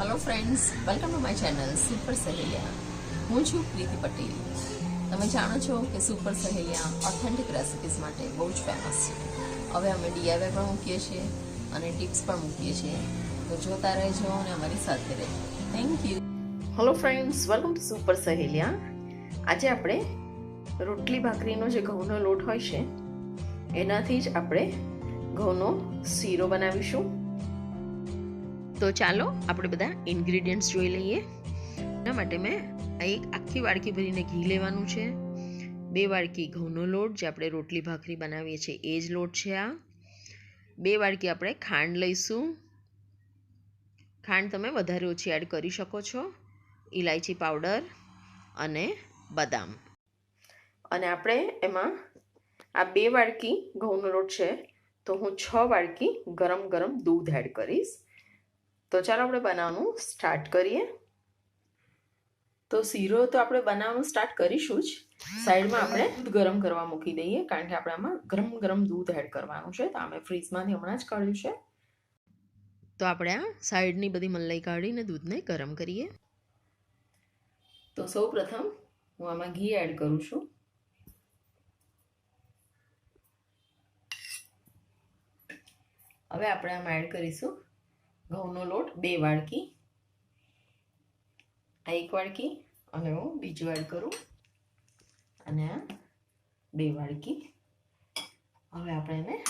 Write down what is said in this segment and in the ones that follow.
Hello friends welcome to my channel super સહેલિયા હું છું પ્રીતિ પટેલ. તમે જાણો છો કે સુપર સહેલિયા ઓથેન્ટિક રેસિપીઝ માટે બહુ જ ફેમસ છે. હવે અમે ડીઆઈવાય પણ મૂકીએ છીએ અને ટિપ્સ પણ મૂકીએ છીએ. તો જોતા રહેજો અને અમારી સાથે રહેજો thank you hello friends welcome super સહેલિયા આજે આપણે રોટલી ભાખરીનો જે ઘઉંનો લોટ હોય છે એનાથી જ આપણે ઘઉંનો શીરો બનાવીશું. તો ચાલો આપણે બધા ઇન્ગ્રીડિયન્ટ્સ જોઈ લઈએ. એના માટે મેં એક આખી વાડકી ભરીને ઘી લેવાનું છે. બે વાડકી ઘઉંનો લોટ જે આપણે રોટલી ભાખરી બનાવીએ છીએ એ જ લોટ છે આ. બે વાડકી આપણે ખાંડ લઈશું. ખાંડ તમે વધારે ઓછી એડ કરી શકો છો. ઇલાયચી પાવડર અને બદામ. અને આપણે એમાં આ બે વાડકી ઘઉંનો લોટ છે, તો હું છ વાડકી ગરમ ગરમ દૂધ એડ કરીશ. તો ચાલો આપણે બનાવવાનું સ્ટાર્ટ કરીએ. તો શીરો તો આપણે બનાવવાનું સ્ટાર્ટ કરીશું જ. સાઈડમાં આપણે દૂધ ગરમ કરવા મૂકી દઈએ, કારણ કે આપણે આમાં ગરમ ગરમ દૂધ એડ કરવાનું છે, તો અમે ફ્રીજમાંથી હમણાં જ કાઢ્યું છે. તો આપણે આ સાઈડની બધી મલાઈ કાઢીને દૂધને ગરમ કરીએ. તો સૌ પ્રથમ હું આમાં ઘી એડ કરું છું. હવે આપણે આમાં એડ કરીશું. ઘઉંનો લોટ, બે વાડકી, આ એક વાડકી અને હું બીજું એડ કરું. અને આ બે વાડકી. હવે આપણે એને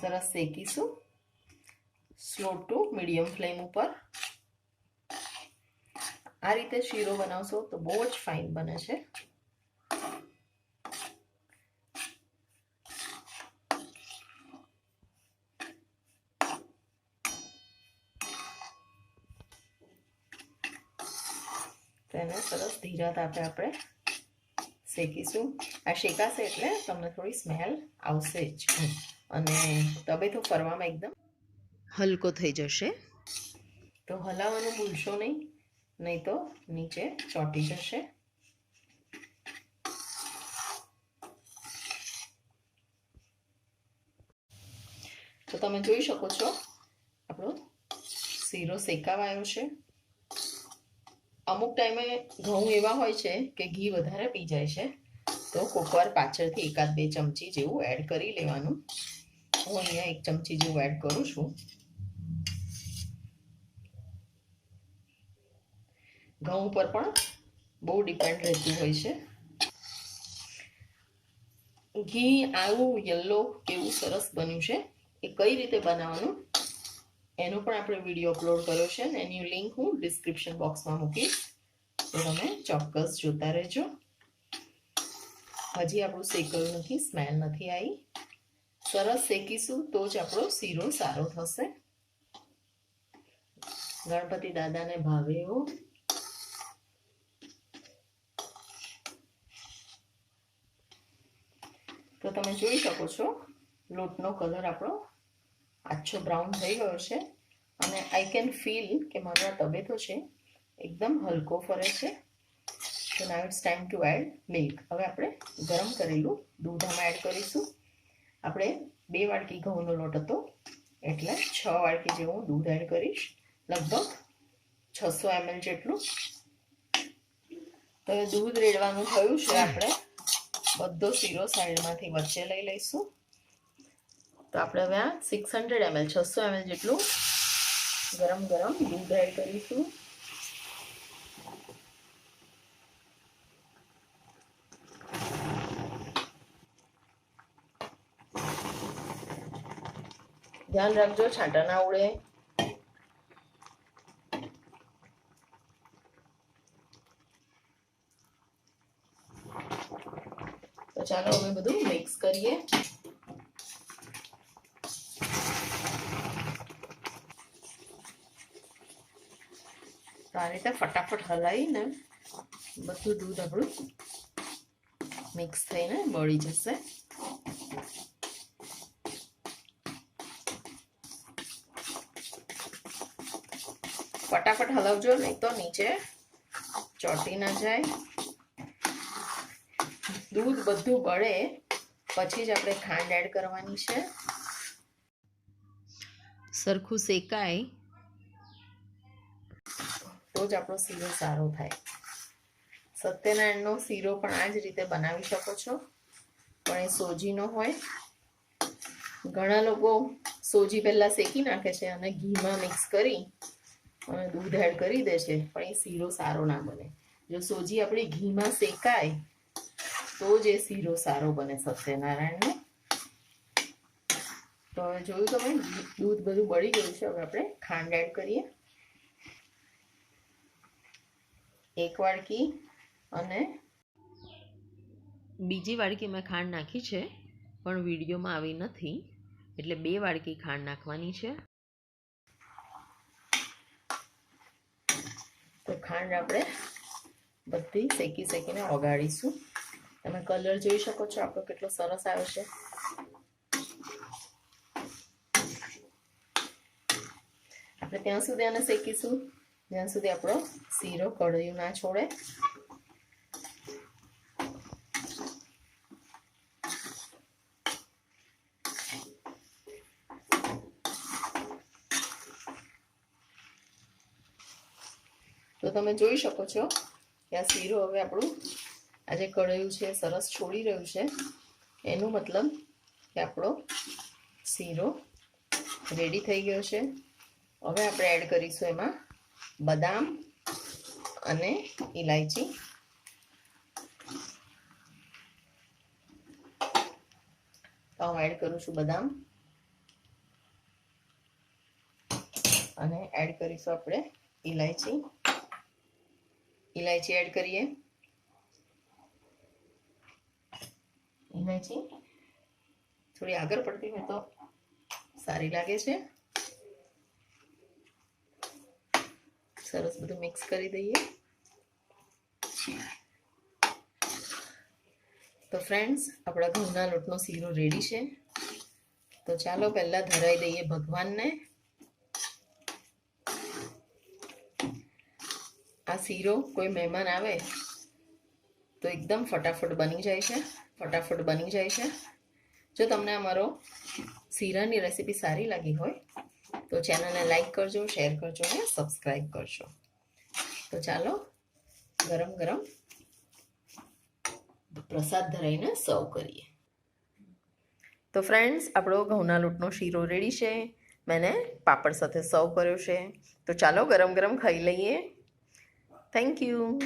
સરસ શેકીશું. સ્લો ટુ મીડિયમ ફ્લેમ ઉપર. આ રીતે શીરો બનાવશો તો બહુ જ ફાઇન બને છે. તેને સરસ ધીરા તાપે આપણે શેકીશું. આ શેકાશે એટલે તમને થોડી સ્મેલ આવશે જ. અને તબે તો ફરવામાં એકદમ હલકો થઈ જશે. તો હલાવવાનું ભૂલશો નહીં નહીં તો નીચે ચોંટી જશે. તો તમે જોઈ શકો છો, આપણો શીરો શેકાવાયો છે. અમુક ટાઈમે ઘઉં એવા હોય છે કે ઘી વધારે પી જાય છે, તો કોકવાર પાછળથી એકાદ બે ચમચી જેવું એડ કરી લેવાનું. હું અહીંયા એક ચમચી જેવું એડ કરું છું. ઘઉં ઉપર પણ બહુ ડિપેન્ડ રહેતું હોય છે. ઘી, આવું, યલો, કેવું સરસ બન્યું છે, એ કઈ રીતે બનાવવાનું? એનો પણ આપણે વીડિયો અપલોડ કર્યો છે ને, એની લિંક હું ડિસ્ક્રિપ્શન બોક્સમાં મૂકીશ. તો તમે ચોક્કસ જોતા રહેજો. હજી આપણું શેકયું નથી સ્મેલ નથી આવી. સરસ શેકીશું તો જ આપણો શીરો સારો થશે. ગણપતિ દાદાને ભાવે એવો તો તમે જોઈ શકો છો, લોટનો કલર આપણો આછો બ્રાઉન થઈ ગયો છે અને આઈ કેન ફીલ કે મારો આ તબેતો છે, એકદમ હલકો ફરે છે. તો now it's time to add milk હવે આપણે ગરમ કરેલું દૂધ આમાં એડ કરીશું. આપણે બે વાડકી ઘઉંનો લોટ હતો, એટલે છ વાડકી જેવું દૂધ એડ કરીશ. લગભગ છસો એમએલ જેટલું. તો દૂધ રેડવાનું થયું છે, આપણે બધો શીરો સાઈડમાંથી વચ્ચે લઈ લઈશું. તો આપણે હવે આ સિક્સ હંડ્રેડ એમએલ છસો એમએલ જેટલું ગરમ ગરમ દૂધ એડ કરીશું. ધ્યાન રાખજો છાંટા ના ઉડે. તો ચાલો હવે બધું મિક્સ કરીએ. તો આ રીતે ફટાફટ હલાવીને બધું દૂધ આપણું મિક્સ થઈને બળી જશે. ફટાફટ હલાવજો, નહીં તો નીચે ચોટી ના જાય. દૂધ બધું બળે, પછી જ આપણે ખાંડ એડ કરવાની છે. સરખું શેકાય જ આપણો શીરો સારો થાય. સત્યનારાયણનો શીરો પણ આ જ રીતે બનાવી શકો છો. પણ એ સોજીનો હોય. ઘણા લોકો સોજી પહેલા શેકી નાખે છે અને ઘીમાં મિક્સ કરી અને દૂધ એડ કરી દે છે, પણ એ શીરો સારો ના બને. જો સોજી આપણી ઘીમાં શેકાય, તો જ એ શીરો સારો બને સત્યનારાયણનો. તો જોયું તમે દૂધ બધું બળી ગયું છે. હવે આપણે ખાંડ એડ કરીએ. એક વાડકી અને બીજી વાડકી મેં ખાંડ નાખી છે, પણ વિડીયોમાં આવી નથી. એટલે બે વાડકી ખાંડ નાખવાની છે. તો ખાંડ આપણે બધી શેકી શેકીને ઓગાળીશું. તમે કલર જોઈ શકો છો, આપણો કેટલો સરસ આવ્યો છે. આપણે ત્યાં સુધી આને શેકીશું. જ્યાં સુધી આપણો શીરો કઢાયું ના છોડે. તો તમે જોઈ શકો છો કે આ શીરો હવે આપણું આજે કઢાયું છે, સરસ છોડી રહ્યું છે. એનું મતલબ કે આપણો શીરો રેડી થઈ ગયો છે. હવે આપણે એડ કરીશું એમાં બદામ અને ઇલાયચી તો હું એડ કરું છું બદામ. અને એડ કરીશું આપણે ઇલાયચી ઇલાયચી એડ કરીએ. ઇલાયચી થોડી આગળ પડતી હોય તો સારી લાગે છે. સરસ બધું મિક્સ કરી દઈએ. તો ફ્રેન્ડ્સ આપણા ઘઉંના લોટનો શીરો રેડી છે. તો ચાલો પહેલાં ધરાઈ દઈએ ભગવાનને. આ શીરો કોઈ મહેમાન આવે તો એકદમ ફટાફટ બની જાય છે. ફટાફટ બની જાય છે. જો તમને અમારો શીરાની રેસીપી સારી લાગી હોય તો ચેનલને લાઈક કરજો શેર કરજો અને સબસ્ક્રાઈબ કરજો. તો ચાલો, ગરમ ગરમ પ્રસાદ ધરાઈને સર્વ કરીએ. તો ફ્રેન્ડ્સ આપણો ઘઉંના લોટનો શીરો રેડી છે. મેં પાપડ સાથે સર્વ કર્યો છે. તો ચાલો ગરમ ગરમ ખાઈ લઈએ. Thank you